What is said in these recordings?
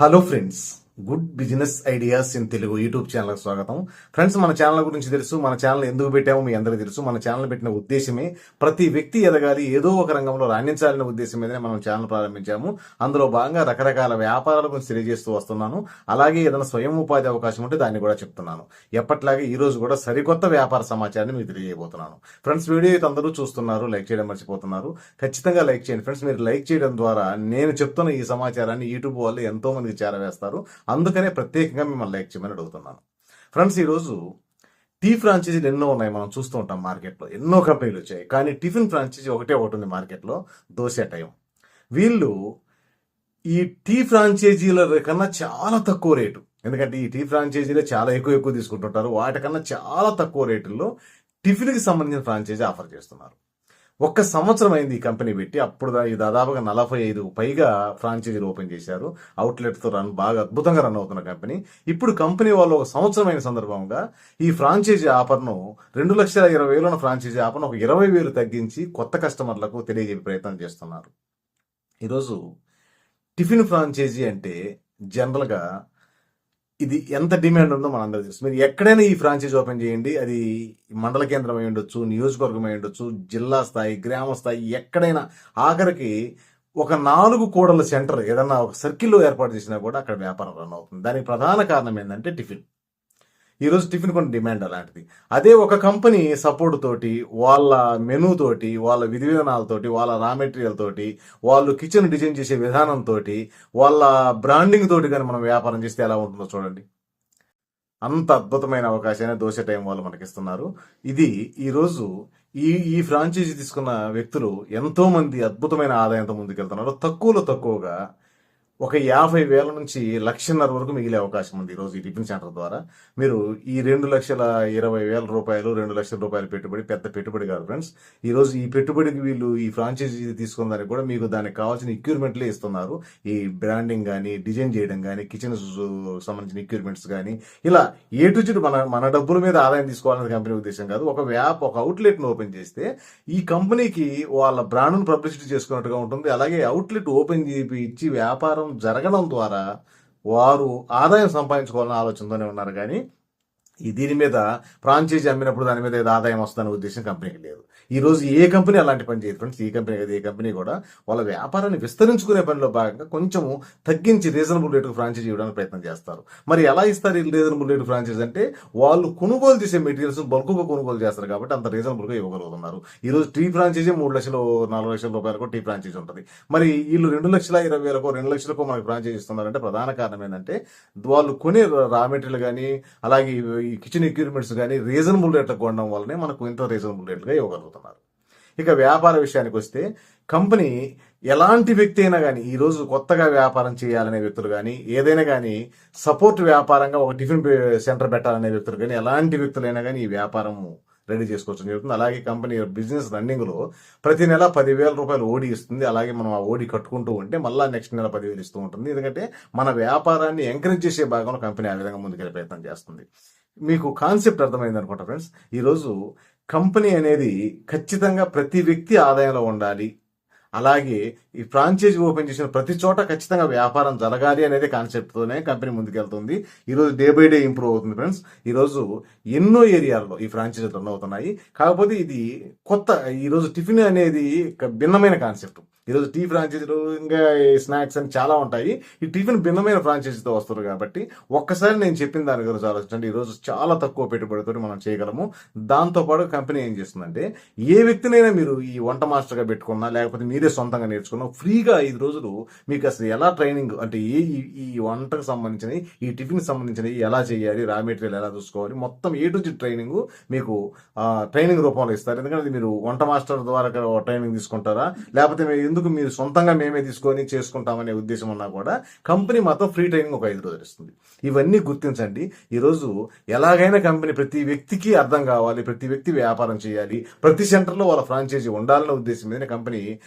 Hello friends good business ideas in Telugu YouTube channel స్వాగతం. Friends మన channel గురించి తెలుసు మన ఛానల్ ఎందుకు పెట్టామో మీ అందరికీ తెలుసు. మన ఛానల్ పెట్టిన ఉద్దేశమే ప్రతి వ్యక్తి ఎదగాలి ఏదో ఒక రంగంలో రాణించాలనే ఉద్దేశం మీదనే మనం ఛానల్ ప్రారంభించాము. అందులో భాగంగా రకరకాల వ్యాపారాల గురించి తెలియజేస్తూ వస్తున్నాను. అలాగే ఏదైనా స్వయం ఉపాధి అవకాశం ఉంటే దాన్ని కూడా చెప్తున్నాను. ఎప్పట్లాగే ఈ రోజు కూడా సరికొత్త వ్యాపార సమాచారాన్ని మీకు తెలియజేయబోతున్నాను. ఫ్రెండ్స్ వీడియో అయితే అందరూ చూస్తున్నారు లైక్ చేయడం మర్చిపోతున్నారు. ఖచ్చితంగా లైక్ చేయండి. ఫ్రెండ్స్ మీరు లైక్ చేయడం ద్వారా నేను చెప్తున్న ఈ సమాచారాన్ని యూట్యూబ్ వాళ్ళు ఎంతో మందికి చేరవేస్తారు. అందుకనే ప్రత్యేకంగా మిమ్మల్ని లైక్ చేయమని అడుగుతున్నాను. ఫ్రెండ్స్ ఈరోజు టీ ఫ్రాంచైజీలు ఎన్నో ఉన్నాయి మనం చూస్తూ ఉంటాం మార్కెట్లో. ఎన్నో కంపెనీలు వచ్చాయి. కానీ టిఫిన్ ఫ్రాంచైజీ ఒకటే ఒకటి ఉంది మార్కెట్లో. దోశ టైం. వీళ్ళు ఈ టీ ఫ్రాంచైజీల కన్నా చాలా తక్కువ రేటు. ఎందుకంటే ఈ టీ ఫ్రాంచైజీలే చాలా ఎక్కువ ఎక్కువ తీసుకుంటుంటారు. వాటికన్నా చాలా తక్కువ రేటుల్లో టిఫిన్కి సంబంధించిన ఫ్రాంచైజీ ఆఫర్ చేస్తున్నారు. ఒక్క సంవత్సరం అయింది ఈ కంపెనీ పెట్టి. అప్పుడు దాదాపుగా నలభై ఐదు పైగా ఫ్రాంచైజీలు ఓపెన్ చేశారు. అవుట్లెట్తో రన్ బాగా అద్భుతంగా రన్ అవుతున్న కంపెనీ. ఇప్పుడు కంపెనీ వాళ్ళు ఒక సంవత్సరమైన సందర్భంగా ఈ ఫ్రాంచైజీ ఆఫర్ను రెండు లక్షల ఇరవై వేలున్న ఫ్రాంచైజీ ఆఫర్ను ఒక ఇరవై వేలు తగ్గించి కొత్త కస్టమర్లకు తెలియజేసే ప్రయత్నం చేస్తున్నారు. ఈరోజు టిఫిన్ ఫ్రాంచైజీ అంటే జనరల్గా ఇది ఎంత డిమాండ్ ఉందో మనందరికీ తెలుసు. మీరు ఎక్కడైనా ఈ ఫ్రాంచైజ్ ఓపెన్ చేయండి. అది మండల కేంద్రం అయి ఉండొచ్చు నియోజకవర్గం అయి ఉండొచ్చు జిల్లా స్థాయి గ్రామ స్థాయి ఎక్కడైనా ఆఖరికి ఒక నాలుగు కూడల సెంటర్ ఏదన్నా ఒక సర్కిల్లో ఏర్పాటు చేసినా కూడా అక్కడ వ్యాపారం రన్ అవుతుంది. దానికి ప్రధాన కారణం ఏంటంటే టిఫిన్. ఈరోజు టిఫిన్ కొన్ని డిమాండ్ అలాంటిది. అదే ఒక కంపెనీ సపోర్ట్ తోటి వాళ్ళ మెనూ తోటి వాళ్ళ విధి విధానాలతోటి వాళ్ళ రా మెటీరియల్ తోటి వాళ్ళు కిచెన్ డిజైన్ చేసే విధానంతో వాళ్ళ బ్రాండింగ్ తోటి కానీ మనం వ్యాపారం చేస్తే ఎలా ఉంటుందో చూడండి. అంత అద్భుతమైన అవకాశాన్ని దోశ టైం వాళ్ళు మనకిస్తున్నారు. ఇది ఈరోజు ఈ ఈ ఫ్రాంచైజీ తీసుకున్న వ్యక్తులు ఎంతోమంది అద్భుతమైన ఆదాయంతో ముందుకెళ్తున్నారు. తక్కువలో తక్కువగా ఒక యాభై వేల నుంచి లక్షన్నర వరకు మిగిలే అవకాశం ఉంది ఈరోజు ఈ టిఫిన్ సెంటర్ ద్వారా. మీరు ఈ రెండు లక్షల ఇరవై వేల రూపాయలు రెండు లక్షల రూపాయల పెట్టుబడి పెద్ద పెట్టుబడి కాదు ఫ్రెండ్స్ ఈరోజు ఈ పెట్టుబడికి వీళ్ళు ఈ ఫ్రాంచైజీ తీసుకున్న కూడా మీకు దానికి కావాల్సిన ఎక్విప్మెంట్లే ఇస్తున్నారు. ఈ బ్రాండింగ్ కానీ డిజైన్ చేయడం కానీ కిచెన్ సంబంధించిన ఎక్విప్మెంట్స్ కానీ ఇలా ఏ టు జెడ్ మన మన డబ్బుల మీద ఆదాయం తీసుకోవాలనే కంపెనీ ఉద్దేశం కాదు. ఒక వ్యాప్ ఒక అవుట్లెట్ను ఓపెన్ చేస్తే ఈ కంపెనీకి వాళ్ళ బ్రాండ్ను పబ్లిసిటీ చేసుకున్నట్టుగా ఉంటుంది. అలాగే అవుట్లెట్ ఓపెన్ చేపి ఇచ్చి వ్యాపారం జరగడం ద్వారా వారు ఆదాయం సంపాదించుకోవాలనే ఆలోచనతోనే ఉన్నారు. కానీ ఈ దీని మీద ఫ్రాంచైజీ అమ్మినప్పుడు దాని మీద ఏదో ఆదాయం వస్తుందనే ఉద్దేశం కంపెనీకి లేదు. ఈ రోజు ఏ కంపెనీ అలాంటి పని చేయదు ఫ్రెండ్స్ ఈ కంపెనీ కదా ఏ కంపెనీ కూడా వాళ్ళ వ్యాపారాన్ని విస్తరించుకునే పనిలో భాగంగా కొంచెము తగ్గించి రీజనబుల్ రేటుకు ఫ్రాంచైజీ ఇవ్వడానికి ప్రయత్నం చేస్తారు. మరి ఎలా ఇస్తారు ఈ రీజనబుల్ రేటు ఫ్రాంచైజీ అంటే వాళ్ళు కొనుగోలు చేసే మెటీరియల్స్ బల్క్గా కొనుగోలు చేస్తారు కాబట్టి అంత రీజనబుల్గా ఇవ్వగలుగుతున్నారు. ఈ రోజు టీ ఫ్రాంచైజీ మూడు లక్షలు నాలుగు లక్షల రూపాయలకు టీ ఫ్రాంచైజీ ఉంటుంది. మరి వీళ్ళు రెండు లక్షల ఇరవై వేలకు రెండు లక్షలకు మనకి ఫ్రాంచైజీ ఇస్తున్నారంటే ప్రధాన కారణం ఏంటంటే వాళ్ళు కొనే రా మెటీరియల్ కానీ అలాగే ఈ కిచెన్ ఎక్విప్మెంట్స్ కానీ రీజనబుల్ రేట్లకు కొనడం వల్లనే మనకు ఇంత రీజనబుల్ రేట్లుగా ఇవ్వగలుగుతున్నారు. ఇక వ్యాపార విషయానికి వస్తే కంపెనీ ఎలాంటి వ్యక్తి అయినా కానీ ఈరోజు కొత్తగా వ్యాపారం చేయాలనే వ్యక్తులు కానీ ఏదైనా కానీ సపోర్ట్ వ్యాపారంగా ఒక టిఫిన్ సెంటర్ పెట్టాలనే వ్యక్తులు కానీ ఎలాంటి వ్యక్తులైనా కానీ ఈ వ్యాపారం రెడీ చేసుకోవచ్చు జరుగుతుంది. అలాగే కంపెనీ బిజినెస్ రన్నింగ్లో ప్రతి నెల పదివేల రూపాయలు ఓడి ఇస్తుంది. అలాగే మనం ఆ ఓడి కట్టుకుంటూ ఉంటే మళ్ళీ నెక్స్ట్ నెల పదివేలు ఇస్తూ ఉంటుంది. ఎందుకంటే మన వ్యాపారాన్ని ఎంకరేజ్ చేసే భాగంలో కంపెనీ ఆ విధంగా ముందుకెళ్ళే ప్రయత్నం చేస్తుంది. మీకు కాన్సెప్ట్ అర్థమైంది అనుకుంటా ఫ్రెండ్స్ ఈరోజు కంపెనీ అనేది ఖచ్చితంగా ప్రతి వ్యక్తి ఆదాయంలో ఉండాలి. అలాగే ఈ ఫ్రాంచైజీ ఓపెన్ చేసిన ప్రతి చోట ఖచ్చితంగా వ్యాపారం జరగాలి అనేది కాన్సెప్ట్తోనే కంపెనీ ముందుకెళ్తుంది. ఈరోజు డే బై డే ఇంప్రూవ్ అవుతుంది ఫ్రెండ్స్ ఈరోజు ఎన్నో ఏరియాల్లో ఈ ఫ్రాంచైజీ రన్ అవుతున్నాయి. కాకపోతే ఇది కొత్త ఈరోజు టిఫిన్ అనేది భిన్నమైన కాన్సెప్ట్ ఈరోజు టీ ఫ్రాంచైజీలు ఇంకా స్నాక్స్ అని చాలా ఉంటాయి. ఈ టిఫిన్ భిన్నమైన ఫ్రాంచైజీతో వస్తారు కాబట్టి ఒక్కసారి నేను చెప్పిన దాని గురించి ఆలోచించండి. ఈరోజు చాలా తక్కువ పెట్టుబడితో మనం చేయగలము. దాంతోపాటు కంపెనీ ఏం చేస్తుందంటే ఏ వ్యక్తినైనా మీరు ఈ వంట మాస్టర్గా పెట్టుకున్నా లేకపోతే మీ సొంతంగా నేర్చుకున్నాం ఫ్రీగా ఐదు రోజులు మీకు అసలు ఎలా ట్రైనింగ్ అంటే ఏ ఈ- ఈ వంటకు సంబంధించిన ఈ టిఫిన్ సంబంధించినవి ఎలా చేయాలి రా మెటీరియల్ ఎలా చూసుకోవాలి మొత్తం ఏ టు ట్రైనింగ్ మీకు ట్రైనింగ్ రూపంలో ఇస్తారు. ఎందుకంటే మీరు వంట మాస్టర్ ద్వారా ట్రైనింగ్ తీసుకుంటారా? లేకపోతే మీరు ఎందుకు మీరు సొంతంగా మేమే తీసుకొని చేసుకుంటామనే ఉద్దేశం ఉన్నా కూడా కంపెనీ మాత్రం ఫ్రీ ట్రైనింగ్ ఒక ఐదు రోజులు ఇస్తుంది. ఇవన్నీ గుర్తించండి. ఈరోజు ఎలాగైనా కంపెనీ ప్రతి వ్యక్తికి అర్థం కావాలి ప్రతి వ్యక్తి వ్యాపారం చేయాలి ప్రతి సెంటర్లో వాళ్ళ ఫ్రాంచైజీ ఉండాలనే ఉద్దేశం మీద కంపెనీ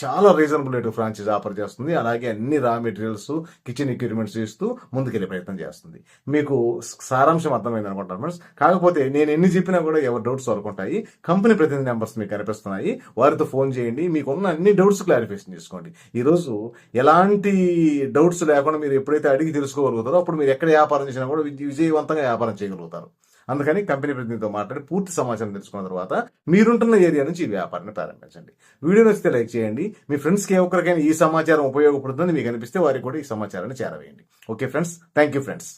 చాలా రీజనబుల్ రేటు ఫ్రాంచైజ్ ఆఫర్ చేస్తుంది. అలాగే అన్ని రా మెటీరియల్స్ కిచెన్ ఎక్విప్మెంట్స్ ఇస్తూ ముందుకెళ్ళే ప్రయత్నం చేస్తుంది. మీకు సారాంశం అర్థమైంది అనుకుంటాను ఫ్రెండ్స్ కాకపోతే నేను ఎన్ని చెప్పినా కూడా ఎవరి డౌట్స్ వరకుంటాయి కంపెనీ ప్రతినిధి నెంబర్స్ మీకు కనిపిస్తున్నాయి. వారితో ఫోన్ చేయండి. మీకు ఉన్న అన్ని డౌట్స్ క్లారిఫికేషన్ చేసుకోండి ఈ రోజు ఎలాంటి డౌట్స్ లేకుండా మీరు ఎప్పుడైతే అడిగి తెలుసుకోగలుగుతారో అప్పుడు మీరు ఎక్కడ వ్యాపారం చేసినా కూడా విజయవంతంగా వ్యాపారం చేయగలుగుతారు. అందుకని కంపెనీ ప్రతినిధితో మాట్లాడి పూర్తి సమాచారం తెలుసుకున్న తర్వాత మీరుంటున్న ఏరియా నుంచి ఈ వ్యాపారాన్ని ప్రారంభించండి. వీడియో నచ్చితే లైక్ చేయండి. మీ ఫ్రెండ్స్కి ఏ ఒక్కరికైనా ఈ సమాచారం ఉపయోగపడుతుందని మీకు అనిపిస్తే వారికి కూడా ఈ సమాచారాన్ని చేరవేయండి. Okay friends thank you friends.